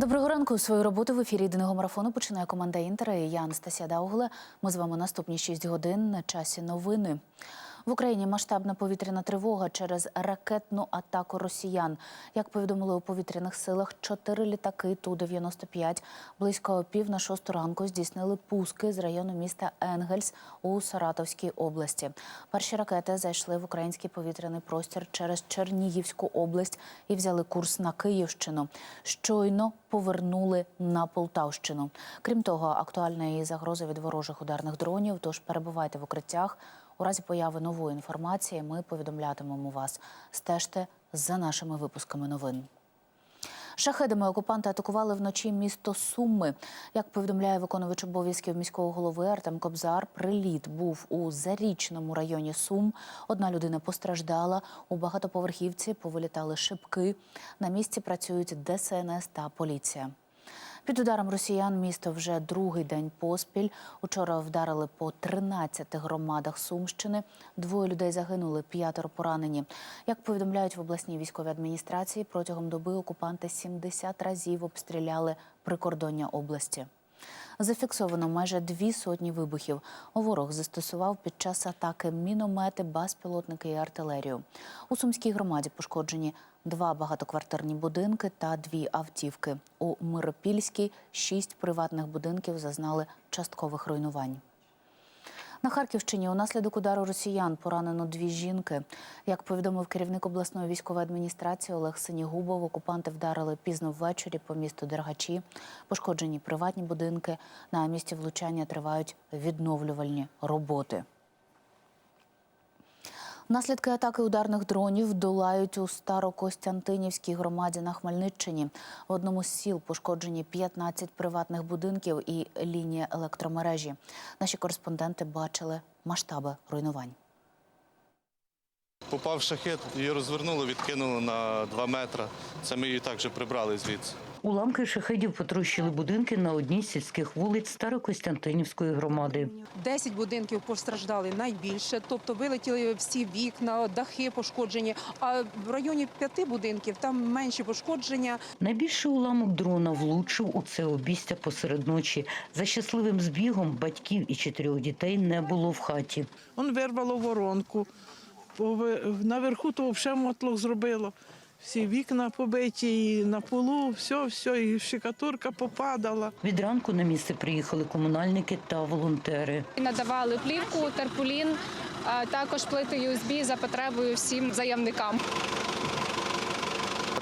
Доброго ранку. Свою роботу в ефірі єдиного марафону починає команда Інтера. Я Анастасія Даугле. Ми з вами наступні 6 годин на часі новини. В Україні масштабна повітряна тривога через ракетну атаку росіян. Як повідомили у повітряних силах, чотири літаки Ту-95 близько пів на шосту ранку здійснили пуски з району міста Енгельс у Саратовській області. Перші ракети зайшли в український повітряний простір через Чернігівську область і взяли курс на Київщину. Щойно повернули на Полтавщину. Крім того, актуальна і загроза від ворожих ударних дронів. Тож перебувайте в укриттях. У разі появи нової інформації ми повідомлятимемо вас. Стежте за нашими випусками новин. Шахедами окупанти атакували вночі місто Суми. Як повідомляє виконувач обов'язків міського голови Артем Кобзар, приліт був у зарічному районі Сум. Одна людина постраждала. У багатоповерхівці повилітали шибки. На місці працюють ДСНС та поліція. Під ударом росіян місто вже другий день поспіль. Учора вдарили по 13 громадах Сумщини. Двоє людей загинули, п'ятеро поранені. Як повідомляють в обласній військовій адміністрації, протягом доби окупанти 70 разів обстріляли прикордоння області. Зафіксовано майже дві сотні вибухів. Ворог застосував під час атаки міномети, безпілотники і артилерію. У Сумській громаді пошкоджені два багатоквартирні будинки та дві автівки. У Миропільській шість приватних будинків зазнали часткових руйнувань. На Харківщині унаслідок удару росіян поранено дві жінки. Як повідомив керівник обласної військової адміністрації Олег Синігубов, окупанти вдарили пізно ввечері по місту Дергачі. Пошкоджені приватні будинки. На місці влучання тривають відновлювальні роботи. Наслідки атаки ударних дронів долають у Старокостянтинівській громаді на Хмельниччині. В одному з сіл пошкоджені 15 приватних будинків і лінія електромережі. Наші кореспонденти бачили масштаби руйнувань. Попав шахет, її розвернуло, відкинуло на 2 метри. Це ми її також прибрали звідси. Уламки шахедів потрощили будинки на одній з сільських вулиць Старокостянтинівської громади. 10 будинків постраждали найбільше, тобто вилетіли всі вікна, дахи пошкоджені. А в районі п'яти будинків там менші пошкодження. Найбільший уламок дрона влучив у це обістя посеред ночі. За щасливим збігом батьків і чотирьох дітей не було в хаті. Он вирвало воронку. Наверху то взагалі мотлох зробило. Всі вікна побиті, і на полу, все, все, і шикатурка попадала. Від ранку на місце приїхали комунальники та волонтери. Надавали плівку, терпулін, а також плити USB за потребою всім заявникам.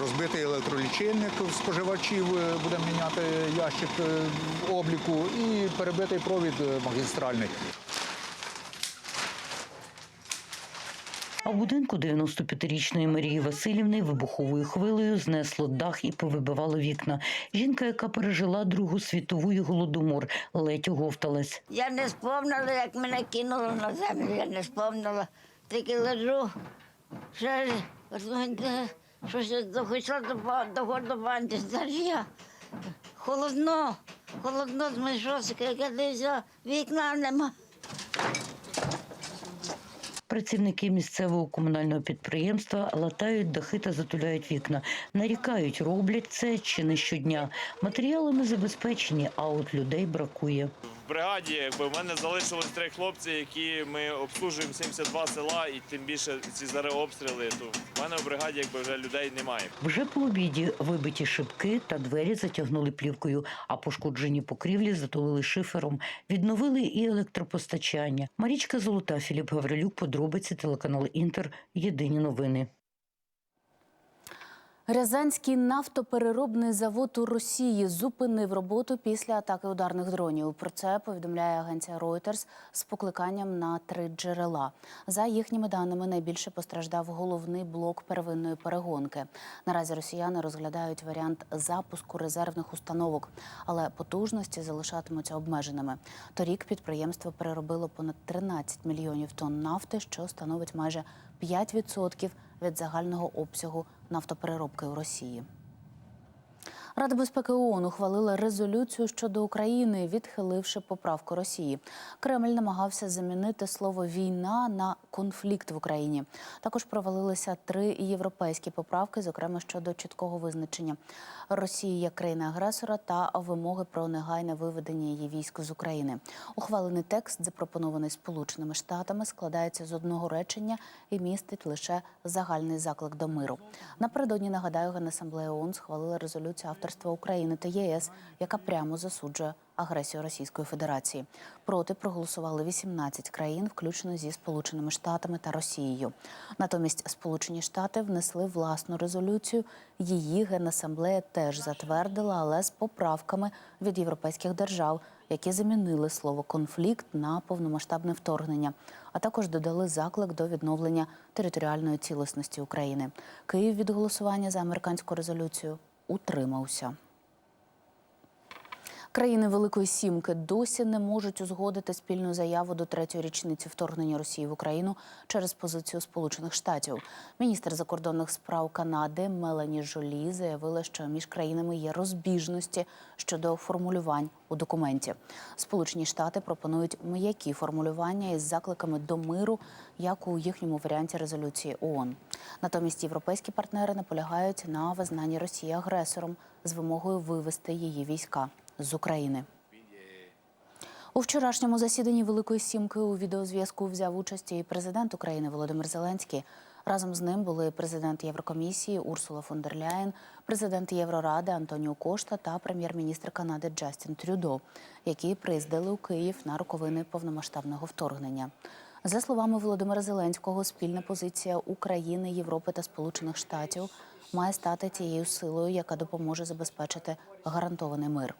Розбитий електролічильник споживачів, е, будемо міняти ящик е, обліку і перебитий провід е, магістральний. А в будинку 95-річної Марії Васильівни вибуховою хвилею знесло дах і повибивало вікна. Жінка, яка пережила Другу світову і голодомор, ледь оговталась. Я не спомнила, як мене кинуло на землю, я не спомнила. Тільки лежу, ще щось дохочла до, гордобанді. Я холодно, холодно з моїх шосика, як я дивлюся, вікна нема. Працівники місцевого комунального підприємства латають дахи та затуляють вікна. Нарікають, роблять це чи не щодня. Матеріалами забезпечені, а от людей бракує. Бригаді якби в мене залишилось три хлопці, які ми обслужуємо 72 села, і тим більше ці зараз обстріли. То в мене в бригаді якби вже людей немає. Вже по обіді вибиті шибки та двері затягнули плівкою, а пошкоджені покрівлі затулили шифером. Відновили і електропостачання. Марічка Золота, Філіп Гаврилюк, подробиці телеканал Інтер. Єдині новини. Рязанський нафтопереробний завод у Росії зупинив роботу після атаки ударних дронів. Про це повідомляє агенція Reuters з покликанням на три джерела. За їхніми даними, найбільше постраждав головний блок первинної перегонки. Наразі росіяни розглядають варіант запуску резервних установок, але потужності залишатимуться обмеженими. Торік підприємство переробило понад 13 мільйонів тонн нафти, що становить майже 5% від загального обсягу нафтопереробки в Росії. Рада безпеки ООН ухвалила резолюцію щодо України, відхиливши поправку Росії. Кремль намагався замінити слово війна на конфлікт в Україні. Також провалилися три європейські поправки, зокрема щодо чіткого визначення Росії як країни-агресора та вимоги про негайне виведення її військ з України. Ухвалений текст, запропонований Сполученими Штатами, складається з одного речення і містить лише загальний заклик до миру. Напередодні нагадаю, Генасамблея ООН схвалила резолюцію авторства України та ЄС, яка прямо засуджує агресію Російської Федерації. Проти проголосували 18 країн, включно зі Сполученими Штатами та Росією. Натомість Сполучені Штати внесли власну резолюцію. Її Генасамблея теж затвердила, але з поправками від європейських держав, які замінили слово конфлікт на повномасштабне вторгнення, а також додали заклик до відновлення територіальної цілісності України. Київ від голосування за американську резолюцію утримався. Країни Великої Сімки досі не можуть узгодити спільну заяву до третьої річниці вторгнення Росії в Україну через позицію Сполучених Штатів. Міністр закордонних справ Канади Мелані Жолі заявила, що між країнами є розбіжності щодо формулювань у документі. Сполучені Штати пропонують м'які формулювання із закликами до миру, як у їхньому варіанті резолюції ООН. Натомість європейські партнери наполягають на визнанні Росії агресором з вимогою вивести її війська з України. У вчорашньому засіданні Великої Сімки у відеозв'язку взяв участь і президент України Володимир Зеленський. Разом з ним були президент Єврокомісії Урсула фон дер Ляєн, президент Євроради Антоніо Кошта та прем'єр-міністр Канади Джастін Трюдо, які приїздили у Київ на роковини повномасштабного вторгнення. За словами Володимира Зеленського, спільна позиція України, Європи та Сполучених Штатів має стати тією силою, яка допоможе забезпечити гарантований мир.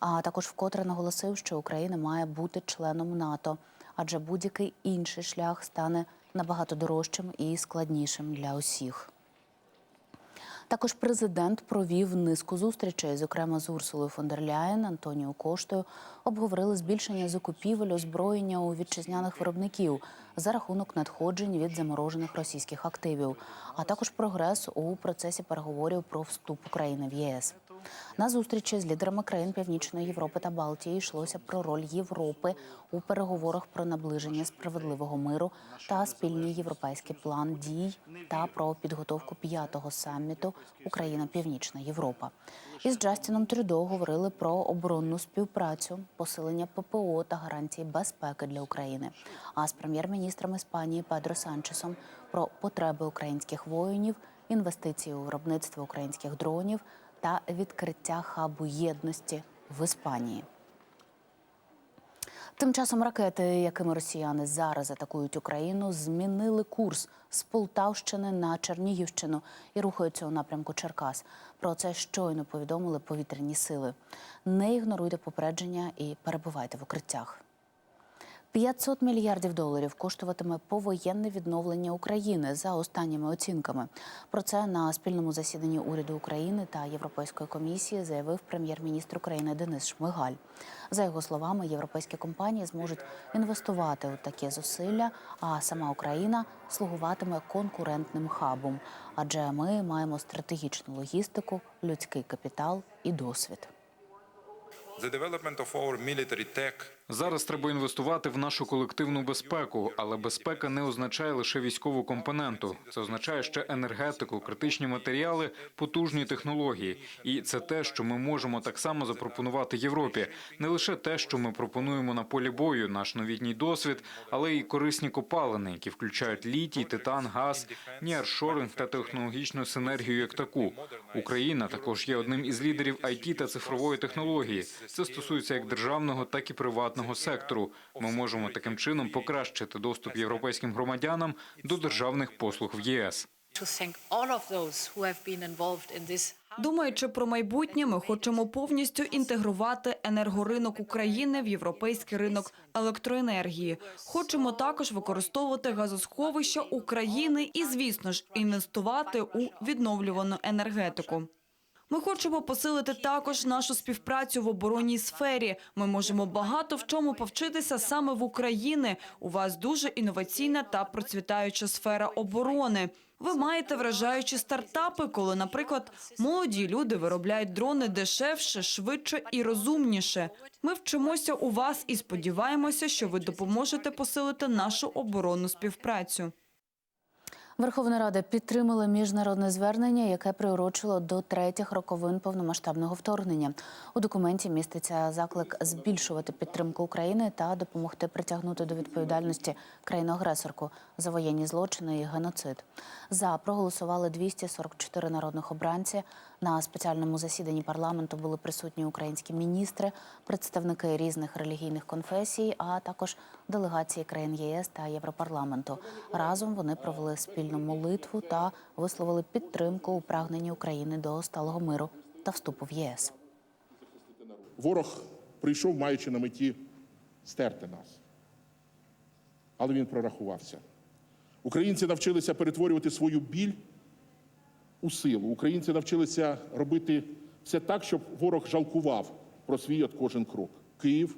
А також вкотре наголосив, що Україна має бути членом НАТО, адже будь-який інший шлях стане набагато дорожчим і складнішим для усіх. Також президент провів низку зустрічей, зокрема з Урсулою фон дер Ляєн, Антоніо Коштою, обговорили збільшення закупівель озброєння у вітчизняних виробників за рахунок надходжень від заморожених російських активів, а також прогрес у процесі переговорів про вступ України в ЄС. На зустрічі з лідерами країн Північної Європи та Балтії йшлося про роль Європи у переговорах про наближення справедливого миру та спільний європейський план дій та про підготовку п'ятого саміту Україна Північна Європа. Із Джастіном Трюдо говорили про оборонну співпрацю, посилення ППО та гарантії безпеки для України. А з прем'єр-міністром Іспанії Педро Санчесом про потреби українських воїнів, інвестиції у виробництво українських дронів та відкриття хабу єдності в Іспанії. Тим часом ракети, якими росіяни зараз атакують Україну, змінили курс з Полтавщини на Чернігівщину і рухаються у напрямку Черкас. Про це щойно повідомили повітряні сили. Не ігноруйте попередження і перебувайте в укриттях. 500 мільярдів доларів коштуватиме повоєнне відновлення України за останніми оцінками. Про це на спільному засіданні уряду України та Європейської комісії заявив прем'єр-міністр України Денис Шмигаль. За його словами, європейські компанії зможуть інвестувати у такі зусилля, а сама Україна слугуватиме конкурентним хабом, адже ми маємо стратегічну логістику, людський капітал і досвід. The development of our military tech Зараз треба інвестувати в нашу колективну безпеку, але безпека не означає лише військову компоненту. Це означає ще енергетику, критичні матеріали, потужні технології. І це те, що ми можемо так само запропонувати Європі. Не лише те, що ми пропонуємо на полі бою, наш новітній досвід, але й корисні копалини, які включають літій, титан, газ, ніаршоринг та технологічну синергію як таку. Україна також є одним із лідерів IT та цифрової технології. Це стосується як державного, так і приватного сектору. Ми можемо таким чином покращити доступ європейським громадянам до державних послуг в ЄС. Думаючи про майбутнє, ми хочемо повністю інтегрувати енергоринок України в європейський ринок електроенергії. Хочемо також використовувати газосховища України і, звісно ж, інвестувати у відновлювану енергетику. Ми хочемо посилити також нашу співпрацю в оборонній сфері. Ми можемо багато в чому повчитися саме в Україні. У вас дуже інноваційна та процвітаюча сфера оборони. Ви маєте вражаючі стартапи, коли, наприклад, молоді люди виробляють дрони дешевше, швидше і розумніше. Ми вчимося у вас і сподіваємося, що ви допоможете посилити нашу оборонну співпрацю. Верховна Рада підтримала міжнародне звернення, яке приурочило до третіх роковин повномасштабного вторгнення. У документі міститься заклик збільшувати підтримку України та допомогти притягнути до відповідальності країну-агресорку за воєнні злочини і геноцид. За проголосували 244 народних обранці. На спеціальному засіданні парламенту були присутні українські міністри, представники різних релігійних конфесій, а також делегації країн ЄС та Європарламенту. Разом вони провели спільну молитву та висловили підтримку у прагненні України до сталого миру та вступу в ЄС. Ворог прийшов, маючи на меті стерти нас. Але він прорахувався. Українці навчилися перетворювати свою біль у силу. Українці навчилися робити все так, щоб ворог жалкував про свій от кожен крок. Київ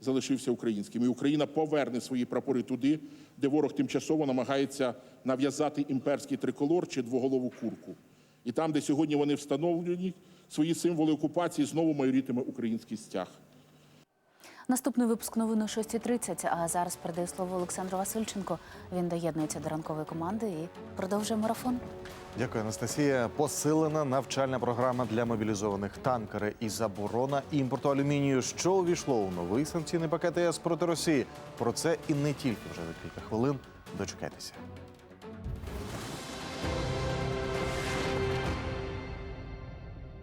залишився українським, і Україна поверне свої прапори туди, де ворог тимчасово намагається нав'язати імперський триколор чи двоголову курку. І там, де сьогодні вони встановлені, свої символи окупації знову майорітиме український стяг. Наступний випуск новин о 6.30, а зараз передаю слово Олександру Васильченко. Він доєднується до ранкової команди і продовжує марафон. Дякую, Анастасія. Посилена навчальна програма для мобілізованих танкери і заборона імпорту алюмінію, що увійшло у новий санкційний пакет ЄС проти Росії. Про це і не тільки вже за кілька хвилин. Дочекайтеся.